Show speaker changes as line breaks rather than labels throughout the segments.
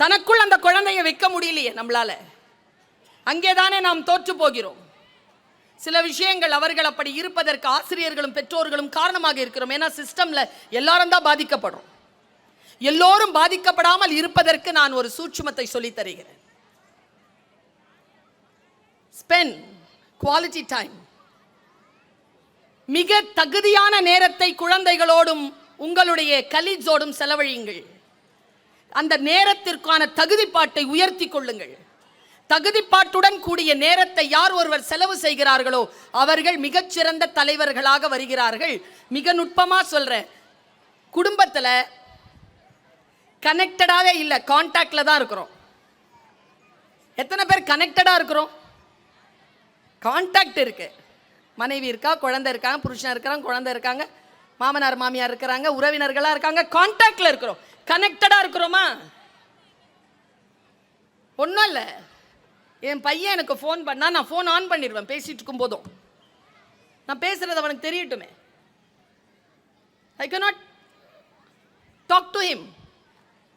தனக்குள் அந்த குழந்தையை வைக்க முடியலையே நம்மளால. அங்கேதானே நாம் தோற்று போகிறோம். சில விஷயங்கள் அவர்கள் அப்படி இருப்பதற்கு ஆசிரியர்களும் பெற்றோர்களும் காரணமாக இருக்கிறோம். ஏன்னா சிஸ்டமில் எல்லாரும் தான் பாதிக்கப்படுறோம். எல்லோரும் பாதிக்கப்படாமல் இருப்பதற்கு நான் ஒரு சூட்சுமத்தை சொல்லித் தருகிறேன். ஸ்பென் குவாலிட்டி டைம் மிக தகுதியான நேரத்தை குழந்தைகளோடும் உங்களுடைய கலீஜோடும் செலவழியுங்கள். அந்த நேரத்திற்கான தகுதிப்பாட்டை உயர்த்தி கொள்ளுங்கள். தகுதிப்பாட்டுடன் கூடிய நேரத்தை யார் ஒருவர் செலவு செய்கிறார்களோ அவர்கள் மிகச்சிறந்த தலைவர்களாக வருகிறார்கள். மிக நுட்பமா சொல்றேன். குடும்பத்துல கனெக்டடாவே இல்லை கான்டாக்டில் தான் இருக்கிறோம். எத்தனை பேர் கனெக்டடா இருக்கிறோம்? கான்டாக்ட் இருக்கு. மனைவி இருக்கா குழந்தை இருக்காங்க புருஷன் இருக்கிறாங்க குழந்தை இருக்காங்க மாமனார் மாமியார் இருக்கிறாங்க உறவினர்களா இருக்காங்க கான்டாக்டில் இருக்கிறோம். கனெக்டடா இருக்கிறோமா? ஒன்றும் இல்லை. என் பையன் எனக்கு ஃபோன் பண்ணா நான் ஃபோன் ஆன் பண்ணிடுவேன் பேசிட்டு இருக்கும் போதும். நான் பேசுறது அவனுக்கு தெரியட்டுமே. I cannot talk to him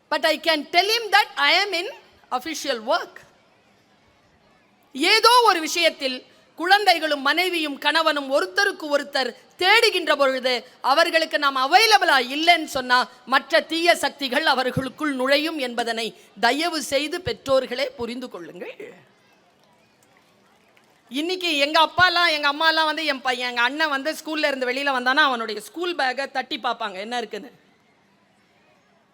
but I can tell him that I am in official work ஏதோ ஒரு விஷயத்தில் குழந்தைகளும் மனைவியும் கணவனும் ஒருத்தருக்கு ஒருத்தர் தேடுகின்ற பொழுது அவர்களுக்கு நாம் அவைலபிளா இல்லைன்னு சொன்னா மற்ற தீய சக்திகள் அவர்களுக்குள் நுழையும் என்பதனை தயவு செய்து பெற்றோர்களே புரிந்து கொள்ளுங்கள். இன்னைக்கு எங்க அப்பாலாம் எங்க அம்மாலாம் வந்து என் பையன் எங்க அண்ணன் வந்து ஸ்கூல்ல இருந்து வெளியில வந்தானா அவனுடைய ஸ்கூல் பேக்கை தட்டி பார்ப்பாங்க. என்ன இருக்குன்னு?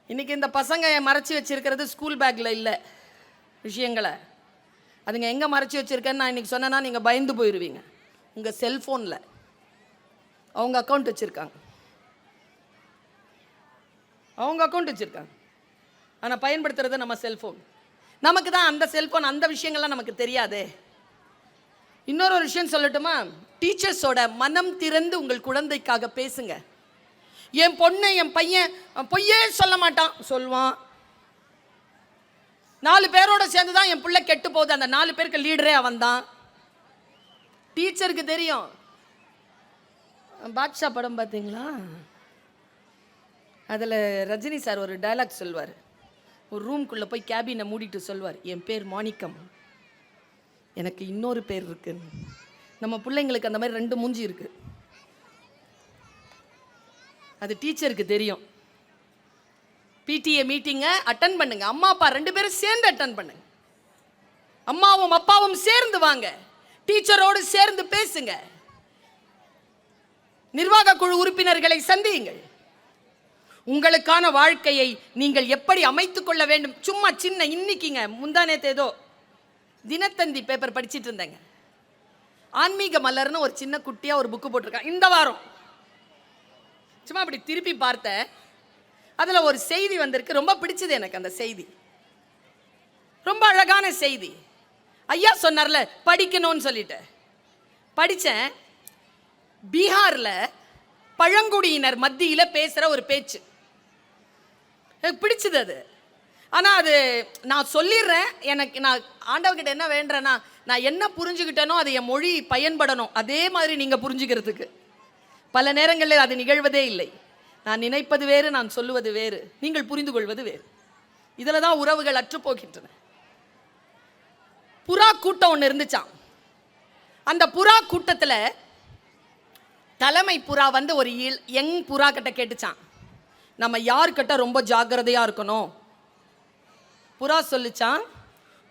இன்னைக்கு இந்த பசங்க மறைச்சி வச்சிருக்கிறது ஸ்கூல் பேக்ல இல்லை விஷயங்களை. அதுங்க எங்கே மறைச்சி வச்சிருக்கேன்னு நான் இன்னைக்கு சொன்னேன்னா நீங்கள் பயந்து போயிடுவீங்க உங்கள் செல்ஃபோனில் அவங்க அக்கௌண்ட் வச்சுருக்காங்க. அவங்க அக்கௌண்ட் வச்சுருக்காங்க. ஆனால் பயன்படுத்துறது நம்ம செல்ஃபோன் நமக்கு தான் அந்த செல்ஃபோன் அந்த விஷயங்கள்லாம் நமக்கு தெரியாதே. இன்னொரு ஒரு விஷயம் சொல்லட்டுமா? டீச்சர்ஸோட மனம் திறந்து உங்கள் குழந்தைக்காக பேசுங்க. என் பொண்ணு என் பையன் பொய்யே சொல்ல மாட்டான். சொல்லுவான் நாலு பேரோட சேர்ந்து தான் என் பிள்ளை கெட்டு போகுது. அந்த நாலு பேருக்கு லீடரே அவன் தான் டீச்சருக்கு தெரியும். பாட்ஷா படம் பார்த்தீங்களா? அதில் ரஜினி சார் ஒரு டயலாக் சொல்வார். ஒரு ரூம்குள்ளே போய் கேபினை மூடிட்டு சொல்வார் என் பேர் மாணிக்கம். எனக்கு இன்னொரு பேர் இருக்கு. நம்ம பிள்ளைங்களுக்கு அந்த மாதிரி ரெண்டு மூஞ்சி இருக்குது அது டீச்சருக்கு தெரியும். பிடிஏ மீட்டிங்கை அட்டன் பண்ணுங்க. அம்மா அப்பா ரெண்டு பேரும் சேர்ந்து அட்டன் பண்ணுங்க. அம்மாவும் அப்பாவும் சேர்ந்து வாங்க. டீச்சரோடு சேர்ந்து பேசுங்க. நிர்வாக குழு உறுப்பினர்களை சந்தியுங்கள். உங்களுக்கான வாழ்க்கையை நீங்கள் எப்படி அமைத்துக் கொள்ள வேண்டும்? சும்மா சின்ன இன்னைக்குங்க. முந்தானேத்து ஏதோ தினத்தந்தி பேப்பர் படிச்சிட்டு இருந்தேங்க. ஆன்மீக மலர்னு ஒரு சின்ன குட்டியா ஒரு புக்கு போட்டிருக்காங்க. இந்த வாரம். சும்மா அப்படி திருப்பி பார்த்தேன். அதில் ஒரு செய்தி வந்திருக்கு. ரொம்ப பிடிச்சது எனக்கு அந்த செய்தி. ரொம்ப அழகான செய்தி. ஐயா சொன்னார்ல படிக்கணும்னு சொல்லிட்டு. படித்தேன் பீகாரில் பழங்குடியினர் மத்தியில் பேசுகிற ஒரு பேச்சு. எனக்கு பிடிச்சது அது. ஆனால் அது நான் சொல்லிடுறேன். எனக்கு நான் ஆண்டவர்கிட்ட என்ன வேண்டுறேன்னா நான் என்ன புரிஞ்சுக்கிட்டேனோ அது என் மொழி பயன்படணும். அதே மாதிரி நீங்கள் புரிஞ்சுக்கிறதுக்கு. பல நேரங்களில் அது நிகழ்வதே இல்லை. நான் நினைப்பது வேறு நான் சொல்லுவது வேறு. நீங்கள் புரிந்து கொள்வது வேறு. இதில் தான் உறவுகள் அற்று போகின்றன. புறா கூட்டம் ஒன்று இருந்துச்சான் அந்த புறா கூட்டத்தில் தலைமை புறா வந்து ஒரு இல் யங் புறா கிட்ட கேட்டுச்சான் நம்ம யார்கிட்ட ரொம்ப ஜாக்கிரதையாக இருக்கணும்? புறா சொல்லிச்சான்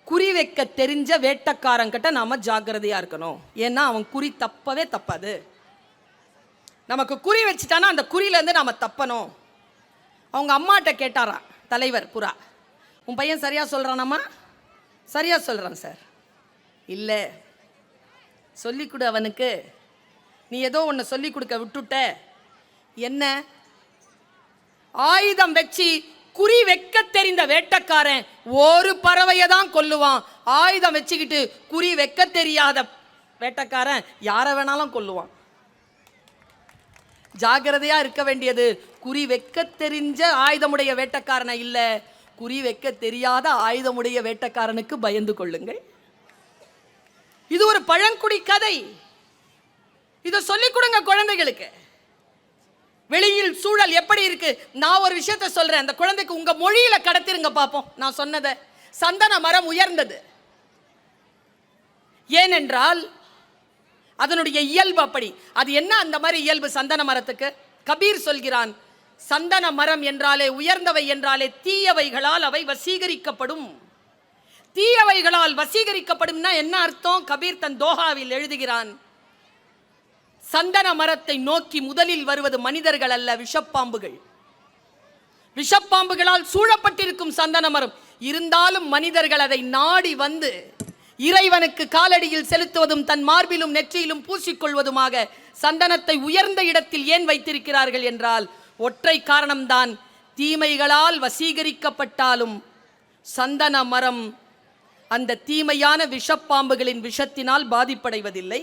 குறி வைக்க தெரிஞ்ச வேட்டக்காரங்கிட்ட நாம் ஜாக்கிரதையாக இருக்கணும். ஏன்னா அவன் குறி தப்பவே தப்பாது. நமக்கு குறி வச்சுட்டானா அந்த குறியிலேருந்து நாம் தப்பணும். அவங்க அம்மாட்ட கேட்டாராம் தலைவர் புறா. உன் பையன் சரியாக சொல்கிறானம்மா சரியாக சொல்கிறான் சார். இல்லை. சொல்லிக் கொடு அவனுக்கு. நீ ஏதோ ஒன்று சொல்லிக் கொடுக்க விட்டுட்ட. என்ன? ஆயுதம் வச்சு குறி வைக்க தெரிந்த வேட்டக்காரன் ஒரு பறவையை தான் கொல்லுவான். ஆயுதம் வச்சுக்கிட்டு குறி வைக்க தெரியாத வேட்டக்காரன் யாரை வேணாலும் கொல்லுவான். ஜாகிரதையா இருக்க வேண்டியது. குறி வைக்க தெரிஞ்ச ஆயுதமுடைய வேட்டக்காரனை இல்லை. குறி வைக்க தெரியாத ஆயுதமுடைய வேட்டக்காரனுக்கு பயந்து கொள்ளுங்கள். இது ஒரு பழங்குடி கதை. இதை சொல்லிக் கொடுங்க குழந்தைகளுக்கு. வெளியில் சூழல் எப்படி இருக்கு? நான் ஒரு விஷயத்த சொல்றேன். அந்த குழந்தைக்கு உங்க மொழியில கடத்திருங்க பார்ப்போம் நான் சொன்னதை. சந்தன மரம் உயர்ந்தது. ஏனென்றால் அதனுடைய இயல்பு அப்படி. அது என்ன அந்த மாதிரி இயல்பு சந்தன மரத்துக்கு? கபீர் சொல்கிறான் சந்தன மரம் என்றாலே உயர்ந்தவை என்றாலே தீயவைகளால் அவை வசீகரிக்கப்படும். தீயவைகளால் வசீகரிக்கப்படும்னா என்ன அர்த்தம்? கபீர் தன் தோஹாவில் எழுதுகிறான் சந்தன மரத்தை நோக்கி முதலில் வருவது மனிதர்கள் அல்ல விஷப்பாம்புகள். விஷப்பாம்புகளால் சூழப்பட்டிருக்கும் சந்தன மரம். இருந்தாலும் மனிதர்கள் அதை நாடி வந்து இறைவனுக்கு காலடியில் செலுத்துவதும் தன் மார்பிலும் நெற்றியிலும் பூசிக்கொள்வதுமாக சந்தனத்தை உயர்ந்த இடத்தில் ஏன் வைத்திருக்கிறார்கள் என்றால் ஒற்றை காரணம்தான் தீமைகளால் வசீகரிக்கப்பட்டாலும் சந்தன மரம் அந்த தீமையான விஷப்பாம்புகளின் விஷத்தினால் பாதிப்படைவதில்லை.